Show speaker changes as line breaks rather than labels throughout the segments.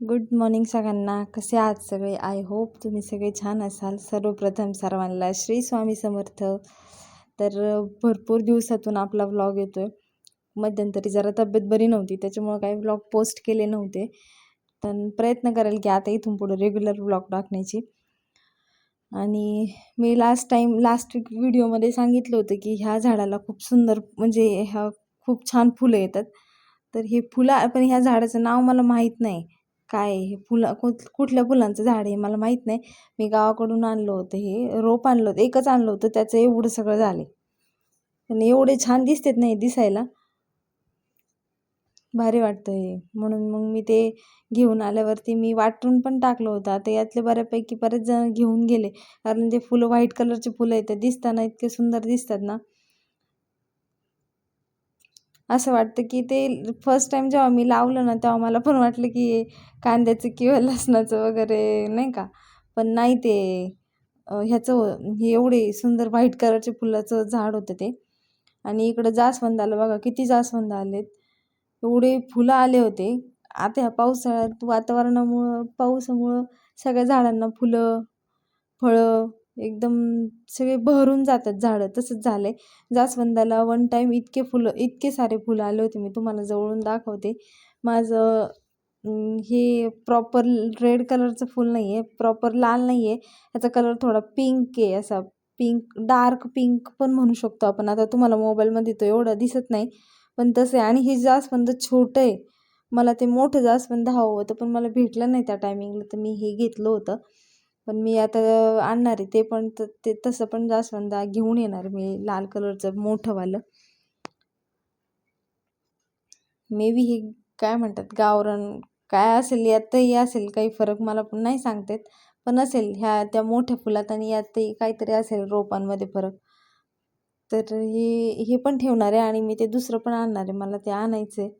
Good morning सगळ्यांना. कसे आहात सगळे? आय होप तुम्ही सगळे छान असाल. सर्वप्रथम सर्वांना श्री स्वामी समर्थ. तर भरपूर दिवसातून आपला व्लॉग येतो आहे मध्यंतरी जरा तब्येत बरी नव्हती. त्याच्यामुळं काही व्लॉग पोस्ट केले नव्हते. पण प्रयत्न करेल की आता इथून पुढे रेग्युलर व्लॉग टाकण्याची. आणि मी लास्ट टाईम लास्ट वीक व्हिडिओमध्ये सांगितलं होतं की ह्या झाडाला खूप सुंदर म्हणजे ह्या खूप छान फुलं येतात. तर हे फुलं पण ह्या झाडाचं नाव मला माहीत नाही. काय हे फुलं कुठ कुठल्या फुलांचं झाड आहे? मला माहीत नाही. मी गावाकडून आणलं होतं हे रोप आणलं होतं एकच आणलं होतं त्याचं एवढं सगळं झाले आणि एवढे छान दिसतेत नाही दिसायला. भारी वाटतं हे. म्हणून मग मी ते घेऊन आल्यावरती मी वाटून पण टाकलं होतं. आता यातले बऱ्यापैकी बरेच जण घेऊन गेले. कारण ते फुलं व्हाईट कलरचे फुलं आहेत ते दिसताना इतके सुंदर दिसतात ना. असं वाटतं की ते फर्स्ट टाईम जेव्हा मी लावलं ना तेव्हा मला पण वाटलं की कांद्याचं किंवा लसणाचं वगैरे नाही का? पण नाही ते ह्याचं हे एवढे सुंदर व्हाईट कलरचे फुलाचं झाड होतं ते. आणि इकडं जास्वंद आलं. बघा किती जास्वंद आलेत. एवढे फुलं आले होते. आता ह्या पावसाळ्यात वातावरणामुळं पावसामुळं सगळ्या झाडांना फुलं फळं एकदम सगळे बहरून जातात झाडं तसंच झालं आहे जास्वंदाला वन टाईम इतके फुलं इतके सारे फुलं आले होते मी तुम्हाला जवळून दाखवते. माझं हे प्रॉपर रेड कलरचं फूल नाही आहे प्रॉपर लाल नाही आहे ह्याचा कलर थोडा पिंक आहे असा पिंक डार्क पिंक पण म्हणू शकतो आपण. आता तुम्हाला मोबाईलमध्ये तो एवढं दिसत नाही पण तसं आहे. आणि हे जास्वंद छोटं आहे. मला ते मोठं जास्वंद हवं होतं पण मला भेटलं नाही त्या टायमिंगला तर मी हे घेतलं होतं. पण मी आता आणणार आहे ते पण ते तसं पण जास्वंद घेऊन येणार मी लाल कलरचं मोठंवालं. मे बी हे काय म्हणतात गावरण काय असेल यातही असेल काही फरक मला पण नाही सांगतात पण असेल ह्या त्या मोठ्या फुलात आणि यातही काहीतरी असेल रोपांमध्ये फरक. तर हे हे पण ठेवणार आहे आणि मी ते दुसरं पण आणणार आहे मला ते आणायचं आहे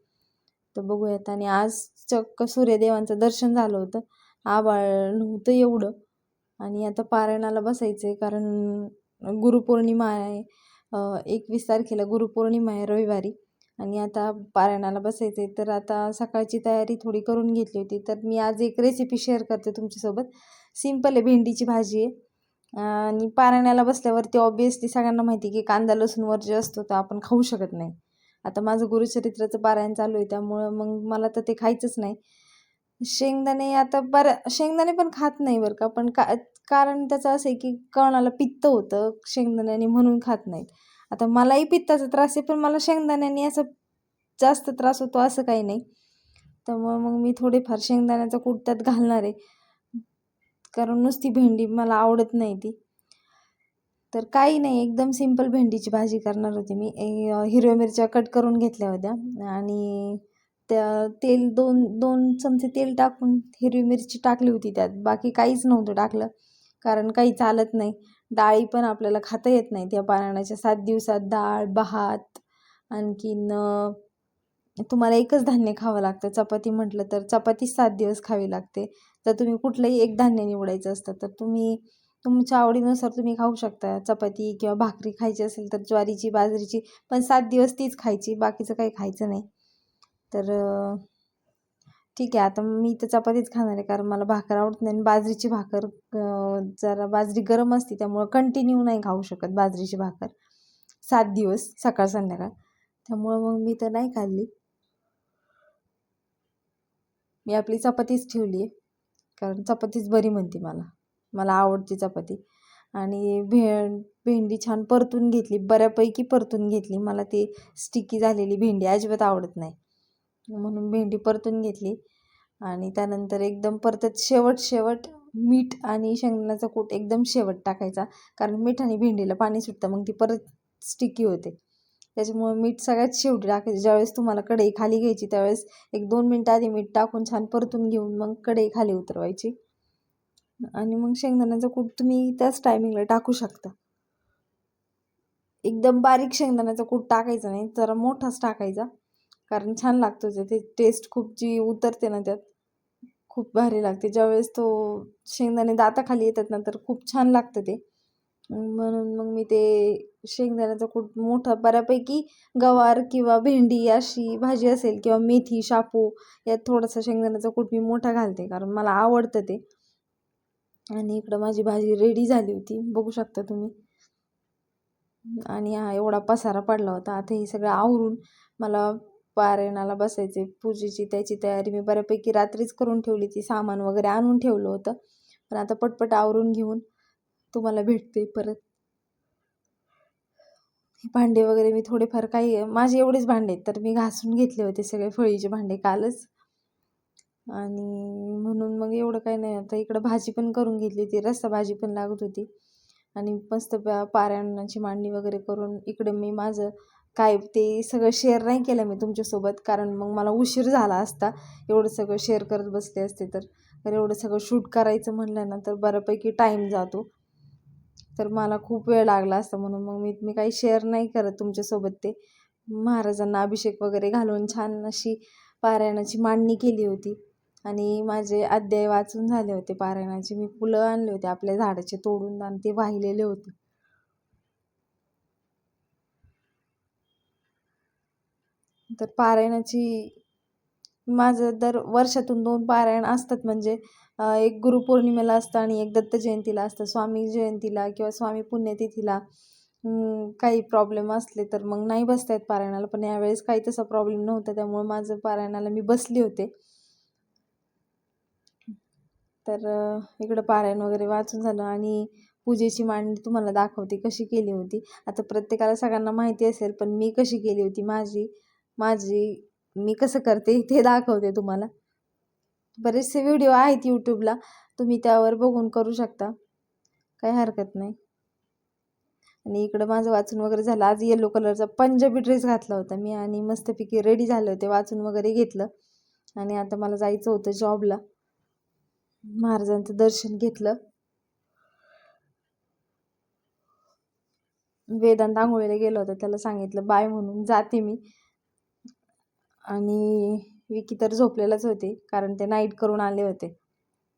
तर बघूयात. आणि आज चक्क सूर्यदेवांचं दर्शन झालं होतं. आबाळ नव्हतं एवढं. आणि आता पारायणाला बसायचं आहे कारण गुरुपौर्णिमा आहे. एकवीस तारखेला गुरुपौर्णिमा आहे रविवारी आणि आता पारायणाला बसायचं आहे तर आता सकाळची तयारी थोडी करून घेतली होती. तर मी आज एक रेसिपी शेअर करते तुमच्यासोबत. सिंपल आहे भेंडीची भाजी आहे. आणि पारायणाला बसल्यावरती ऑब्वियसली सगळ्यांना माहिती की कांदा लसूणवर जे असतो तर आपण खाऊ शकत नाही. आता माझं गुरुचरित्राचं पारायण चालू आहे त्यामुळं मग मला तर ते खायचंच नाही. शेंगदाणे आता बऱ्या शेंगदाणे पण खात नाही बरं का पण का कारण त्याचं असं आहे की कणाला पित्त होतं शेंगदाण्याने म्हणून खात नाहीत. आता मलाही पित्ताचा त्रास आहे पण मला शेंगदाण्याने असं जास्त त्रास होतो असं काही नाही. त्यामुळे मग मी थोडेफार शेंगदाण्याचा कूट त्यात घालणार आहे. कारण नुसती भेंडी मला आवडत नाही ती. तर काही नाही एकदम सिंपल भेंडीची भाजी करणार होती मी. हिरव्या मिरच्या कट करून घेतल्या होत्या. आणि त्या तेल दोन दोन चमचे तेल टाकून हिरवी मिरची टाकली होती त्यात. बाकी काहीच नव्हतं टाकलं कारण काही चालत नाही. डाळी पण आपल्याला खाता येत नाही त्या पारायणाच्या सात दिवसात डाळ भात आणखीन तुम्हाला एकच धान्य खावं लागतं. चपाती म्हटलं तर चपाती सात दिवस खावी लागते. तर तुम्ही कुठलंही एक धान्य निवडायचं असतं तर तुम्ही तुमच्या आवडीनुसार तुम्ही खाऊ शकता. चपाती किंवा भाकरी खायची असेल तर ज्वारीची बाजरीची पण सात दिवस तीच खायची. बाकीचं काही खायचं नाही. तर ठीक आहे. आता मी तर चपातीच खाणार आहे कारण मला भाकर आवडत नाही आणि बाजरीची भाकर जरा बाजरी गरम असते त्यामुळं कंटिन्यू नाही खाऊ शकत बाजरीची भाकर. सात दिवस सकाळ संध्याकाळ. त्यामुळं मग मी तर नाही खाल्ली. मी आपली चपातीच ठेवली आहे कारण चपातीच बरी म्हणते मला. मला आवडते चपाती. आणि भे भेंडी छान परतून घेतली. बऱ्यापैकी परतून घेतली. मला ती स्टिकी झालेली भेंडी अजिबात आवडत नाही. म्हणून भेंडी परतून घेतली. आणि त्यानंतर एकदम परतत शेवट शेवट मीठ आणि शेंगदाण्याचा कूट एकदम शेवट टाकायचा. कारण मीठ आणि भेंडीला पाणी सुटतं मग ती परत स्टिकी होते. त्याच्यामुळं मीठ सगळ्यात शेवटी टाकायचं. ज्यावेळेस तुम्हाला कढई खाली घ्यायची त्यावेळेस एक दोन मिनटं आधी मीठ टाकून छान परतून घेऊन मग कढई खाली उतरवायची. आणि मग शेंगदाण्याचा कूट तुम्ही त्याच टायमिंगला टाकू शकता. एकदम बारीक शेंगदाण्याचा कूट टाकायचा नाही जरा मोठाच टाकायचा. कारण छान लागतो ते टेस्ट खूप जी उतरते ना त्यात खूप भारी लागते. ज्यावेळेस तो शेंगदाणे दाताखाली येतात ना तर खूप छान लागतं ते. म्हणून मग मी ते शेंगदाण्याचा कूट मोठा बऱ्यापैकी गवार किंवा भेंडी अशी भाजी असेल किंवा मेथी शापू यात थोडासा शेंगदाण्याचा कूट मी मोठा घालते कारण मला आवडतं ते. आणि इकडं माझी भाजी रेडी झाली होती. बघू शकता तुम्ही. आणि हा एवढा पसारा पडला होता. आता हे सगळं आवरून मला पारायणाला बसायचे पूजेची त्याची तयारी. मी बऱ्यापैकी रात्रीच करून ठेवली ती सामान वगैरे आणून ठेवलं होतं. पण आता पटपट आवरून घेऊन तुम्हाला भेटते परत. भांडे वगैरे मी थोडेफार काही माझे एवढेच भांडे आहेत तर मी घासून घेतले होते सगळे फळीचे भांडे कालच. आणि म्हणून मग एवढं काही नाही. आता इकडं भाजी पण करून घेतली होती रस्सा भाजी पण लागत होती. आणि मस्त पारायणाची मांडणी वगैरे करून इकडे मी माझं काय ते सगळं शेअर नाही केलं मी तुमच्यासोबत कारण मग मला उशीर झाला असता. एवढं सगळं शेअर करत बसले असते तर. तर एवढं सगळं शूट करायचं म्हणलं ना तर बऱ्यापैकी टाईम जातो. तर मला खूप वेळ लागला असता म्हणून मग मी मी काही शेअर नाही करत तुमच्यासोबत ते. महाराजांना अभिषेक वगैरे घालून छान अशी पारायणाची मांडणी केली होती. आणि माझे अध्याय वाचून झाले होते पारायणाचे. मी फुलं आणले होते आपल्या झाडाचे तोडून आणि ते वाहिलेले होते. तर पारायणाची माझं दर वर्षातून दोन पारायण असतात. म्हणजे एक गुरुपौर्णिमेला असतं आणि एक दत्त जयंतीला असतं. स्वामी जयंतीला किंवा स्वामी पुण्यतिथीला काही प्रॉब्लेम असले तर मग नाही बसता येत पारायणाला. पण यावेळेस काही तसा प्रॉब्लेम नव्हता. त्यामुळे माझं पारायणाला मी बसले होते. तर इकडं पारायण वगैरे वाचून झालं आणि पूजेची मांडणी तुम्हाला दाखवते कशी केली होती. आता प्रत्येकाला सगळ्यांना माहिती असेल पण मी कशी केली होती? माझी माझी मी कसं करते ते दाखवते तुम्हाला. बरेचसे व्हिडिओ आहेत यूट्यूबला तुम्ही त्यावर बघून करू शकता. काही हरकत नाही. आणि इकडं माझं वाचून वगैरे झालं. आज येलो कलरचा पंजाबी ड्रेस घातला होता मी आणि मस्तपैकी रेडी झाले होते वाचून वगैरे घेतलं. आणि आता मला जायचं होतं जॉबला महाराजांचं दर्शन घेतलं. वेदांत आंघोळीला गेलं होतं. त्याला सांगितलं बाय म्हणून. जाते मी. आणि विकी तर झोपलेलाच होते कारण ते नाईट करून आले होते.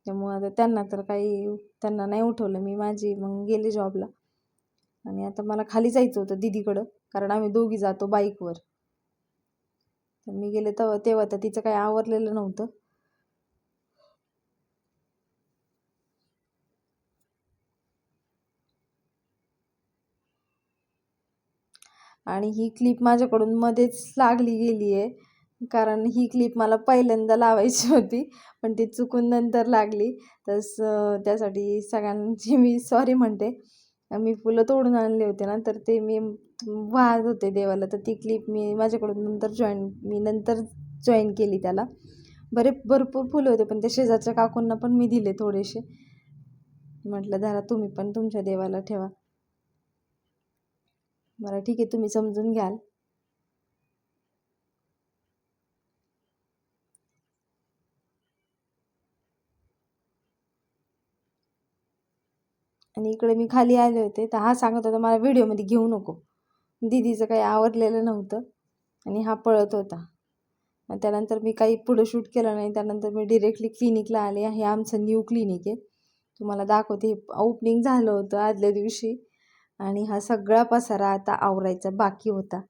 त्यामुळं आता त्यांना तर काही त्यांना नाही उठवलं मी माझी मग गेले जॉबला आणि आता मला खाली जायचं होतं दिदीकडं कारण आम्ही दोघी जातो बाईकवर तर मी गेले तेव्हा तेव्हा तर तिचं काही आवरलेलं नव्हतं. आणि ही क्लिप माझ्याकडून मध्येच लागली गेली आहे कारण ही क्लिप मला पहिल्यांदा लावायची होती पण ती चुकून नंतर लागली. तस त्यासाठी सगळ्यांची मी सॉरी म्हणते. मी फुलं तोडून आणले होते ना तर ते मी वाहत होते देवाला. तर ती क्लिप मी माझ्याकडून नंतर जॉईन मी नंतर जॉईन केली त्याला. बरे भरपूर फुलं होते पण त्या शेजारच्या काकूंना पण मी दिले थोडेसे. म्हटलं धरा तुम्ही पण तुमच्या देवाला ठेवा. बरं ठीक आहे तुम्ही समजून घ्याल. आणि इकडे मी खाली आले होते तर हा सांगत होता मला व्हिडिओमध्ये घेऊ नको. दिदीचं काही आवडलेलं नव्हतं आणि हा पळत होता. मग त्यानंतर मी काही पुढं शूट केलं नाही त्यानंतर मी डिरेक्टली क्लिनिकला आले. हे आमचं न्यू क्लिनिक आहे. तुम्हाला दाखवते हे ओपनिंग झालं होतं आदल्या दिवशी आणि हा सगळा पसारा आता आवरायचा बाकी होता.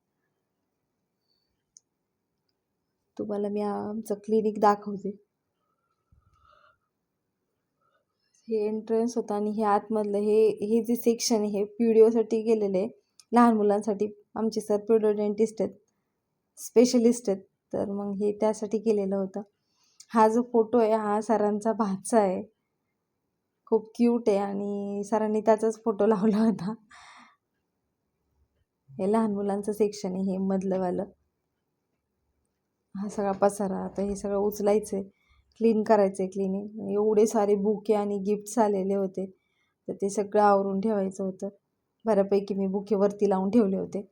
तुम्हाला मी आमचं क्लिनिक दाखवते. हे एंट्रन्स होतं आणि हे आतमधलं हे हे जे सेक्शन आहे हे ओसाठी गेलेलं आहे. लहान मुलांसाठी आमचे सर पीडिओ डेंटिस्ट आहेत स्पेशलिस्ट आहेत. तर मग हे त्यासाठी केलेलं होतं. हा जो फोटो आहे हा सरांचा भाचा आहे. खूप क्यूट आहे आणि सरांनी त्याचाच फोटो लावला होता. हे लहान मुलांचं सेक्शन आहे हे मधलंवालं हा सगळा पसारा आता हे सगळं उचलायचं आहे क्लीन करायचं आहे क्लिनिंग. एवढे सारे बुके आणि गिफ्ट्स आलेले होते. तर ते सगळं आवरून ठेवायचं होतं. बऱ्यापैकी मी बुके वरती लावून ठेवले होते.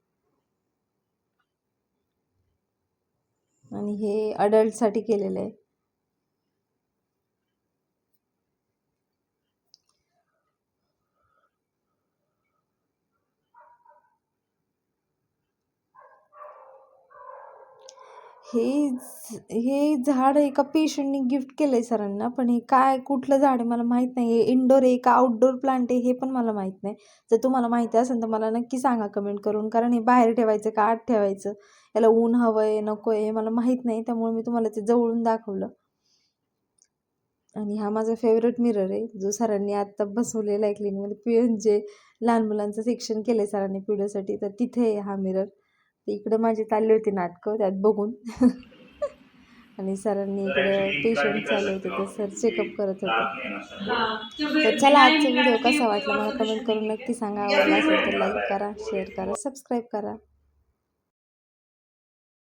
आणि हे अडल्टसाठी केलेलं आहे. हे हे झाड एका पेशंटनी गिफ्ट केलं आहे सरांना पण हे काय कुठलं झाड आहे मला माहीत नाही. हे इनडोर आहे का आउटडोर प्लांट आहे हे पण मला माहीत नाही. जर तुम्हाला माहिती असेल तर मला नक्की सांगा कमेंट करून कारण हे बाहेर ठेवायचं का आत ठेवायचं? याला ऊन हवं आहे नको आहे हे मला माहीत नाही त्यामुळे मी तुम्हाला ते जवळून दाखवलं. आणि हा माझा फेवरेट मिरर आहे जो सरांनी आत्ता बसवलेला आहे क्लिनिकमध्ये पी जे लहान मुलांचं सेक्शन केलं आहे सरांनी पिढ्यासाठी तर तिथे आहे हा मिरर तर इकडं माझी चालली होती नाटकं त्यात बघून. आणि सरांनी इकडे पेशंट चालू होते तर सर चेकअप करत होते. तर चला आजचा व्हिडिओ कसा वाटला मला कमेंट करून नक्की सांगा. आवडला असेल तर लाईक करा शेअर करा सबस्क्राईब करा.